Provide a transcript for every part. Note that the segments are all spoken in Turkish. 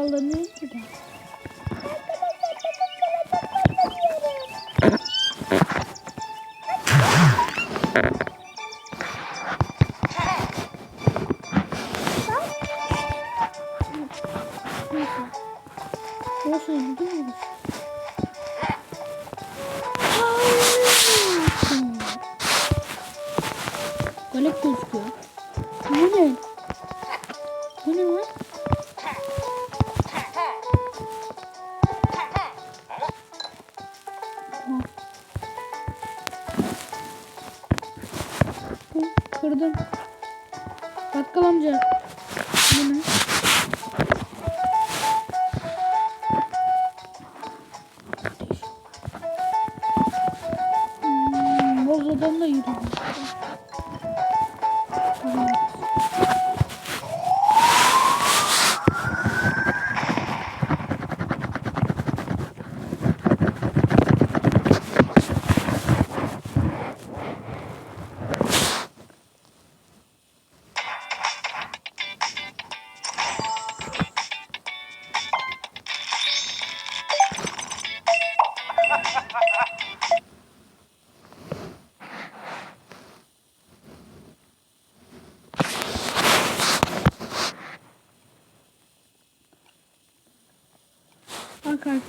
sallanıyor gibi. kırdım. Bakkal amca. Bu?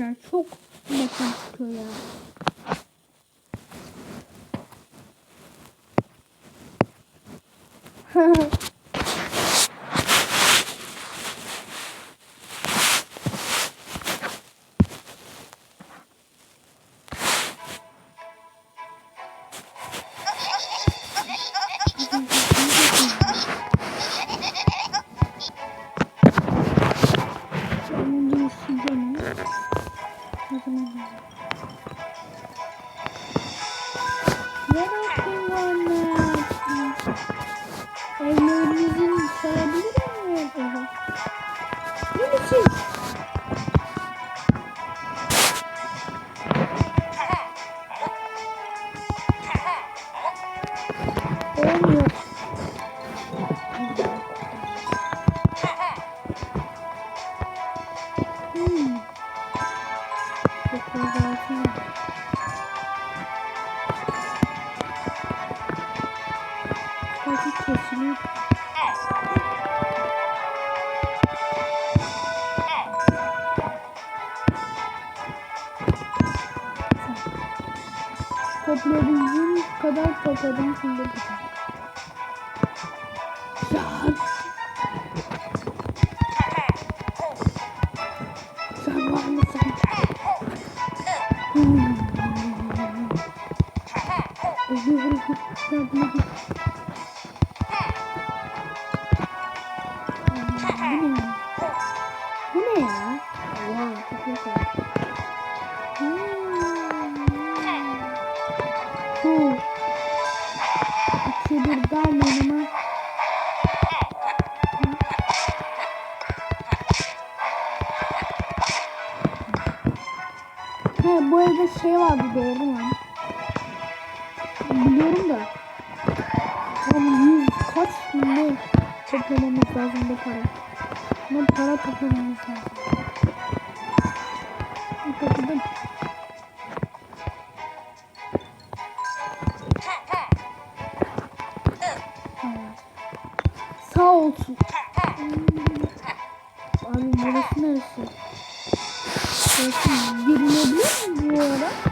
arkadaşlar. Çok mekan çıkıyor ya. Ha Sesi kesiliyor. Toplayabildiğim kadar topladım şimdi. Hu. İki bir daha Yürünebilir mi bu ara?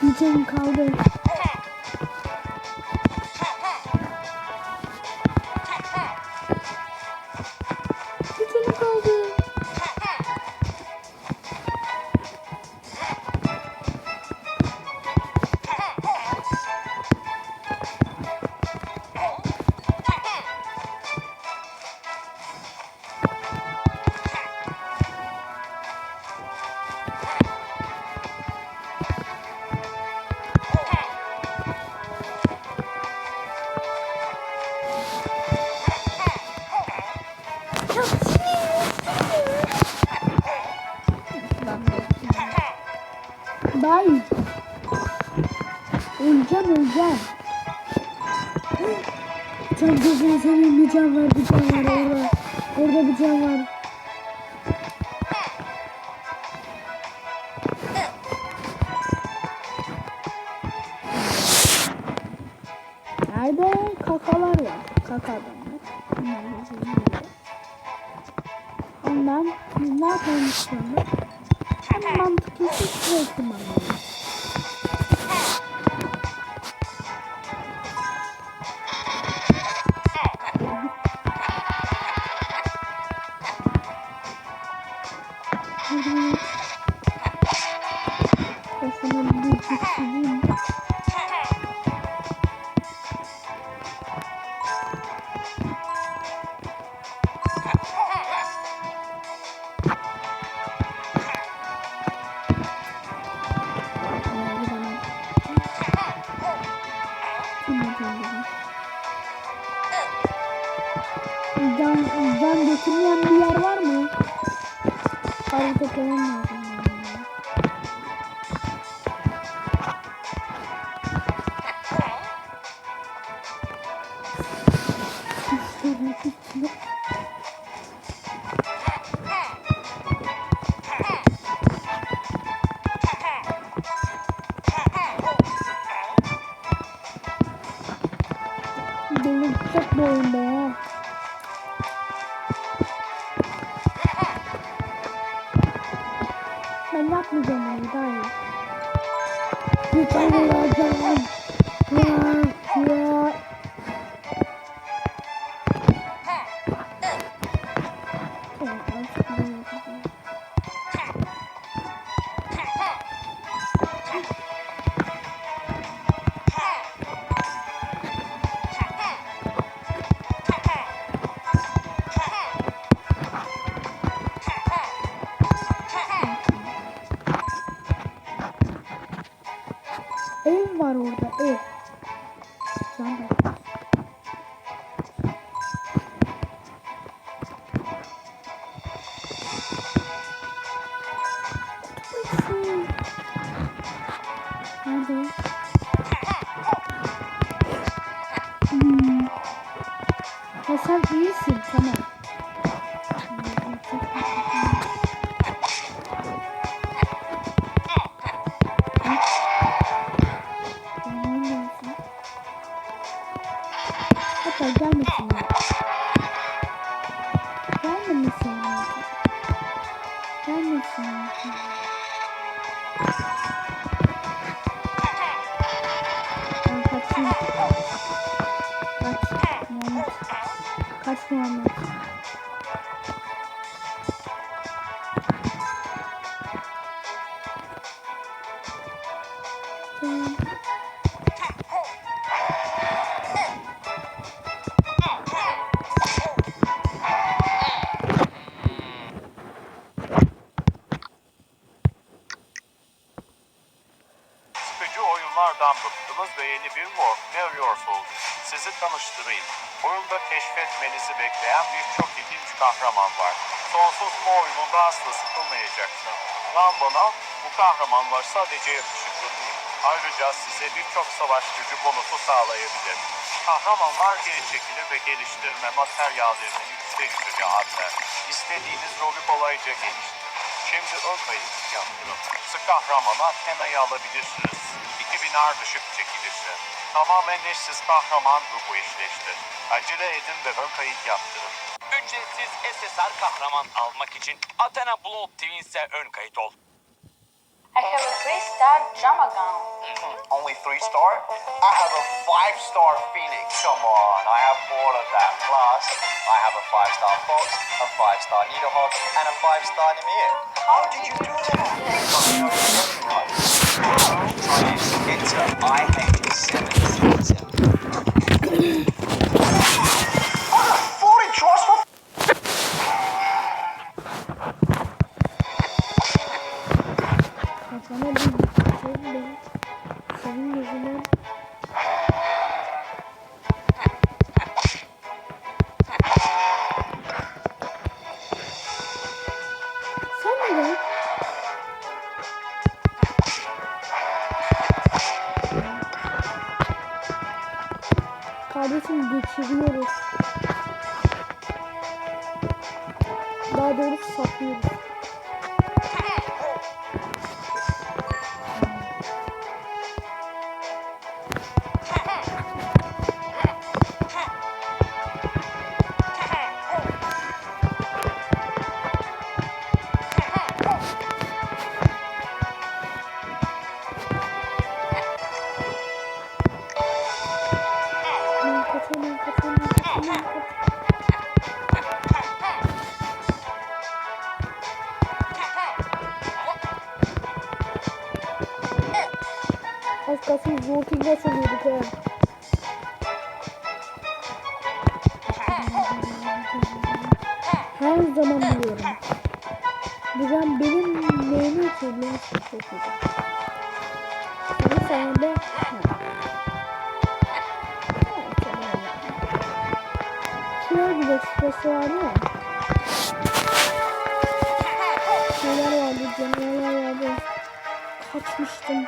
你健康高的 Öleceğim öleceğim. Can gözünü seveyim bir can var bir can var orada. Orada bir can var. Lan bana bu kahramanlar sadece yakışıklı değil. Ayrıca size birçok savaş gücü bonusu sağlayabilir. Kahramanlar geri çekilir ve geliştirme materyallerinin yüzde yüzünü artar. İstediğiniz rolü kolayca geliştirin. Şimdi kayıt yaptırın. Sık kahramana temayı alabilirsiniz. 2000 ardışık çekilirse. Tamamen eşsiz kahraman grubu eşleştir. Acele edin ve ön kayıt yaptırın. Ücretsiz SSR kahraman almak için Athena Blood Twins'e ön kayıt ol. I have a three star Dramagon. Only three star? I have a five star Phoenix. Come on, I have all of that. Plus, I have a five star Fox, a five star Nidohawk, and a five star Nimir. How did you do that? I hate Kafana bir şey benim. Senin yüzünden. Şöyle bir dakikası var mı? Neler vardı, neler vardı. Kaçmıştım.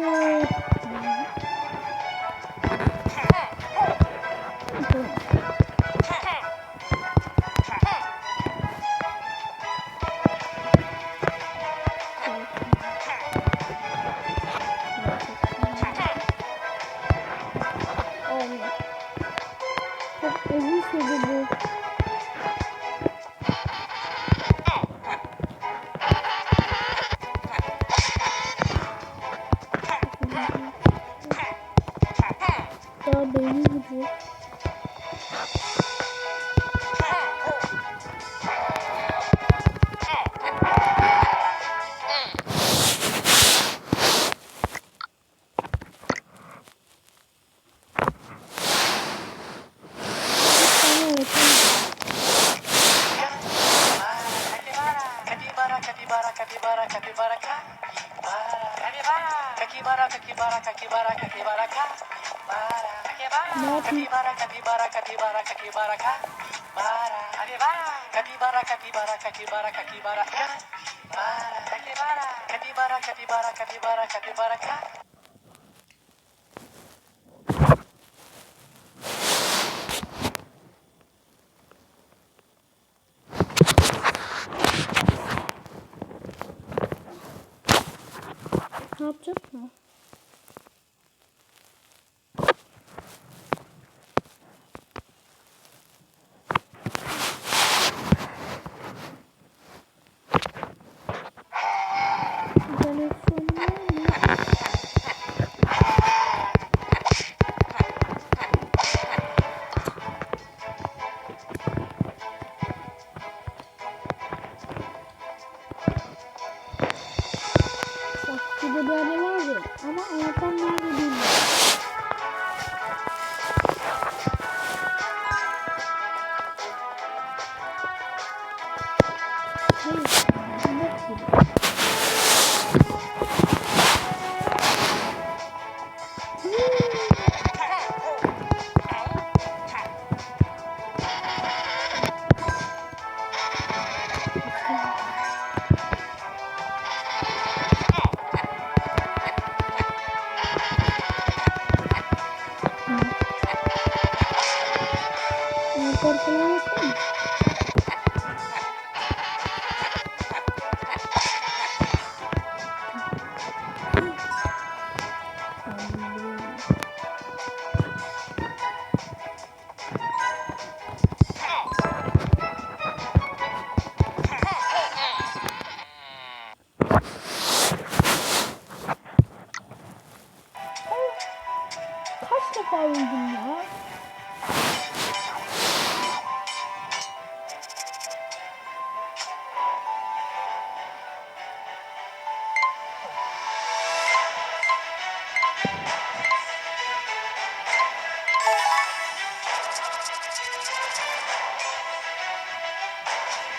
Görüşürüz. Ama oradan baksana.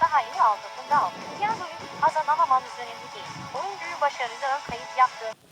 daha iyi aldı. Bunda aldı. Piyangoyu kazanamamam üzerinde değil. Oyuncuyu başarılı ön yaptı.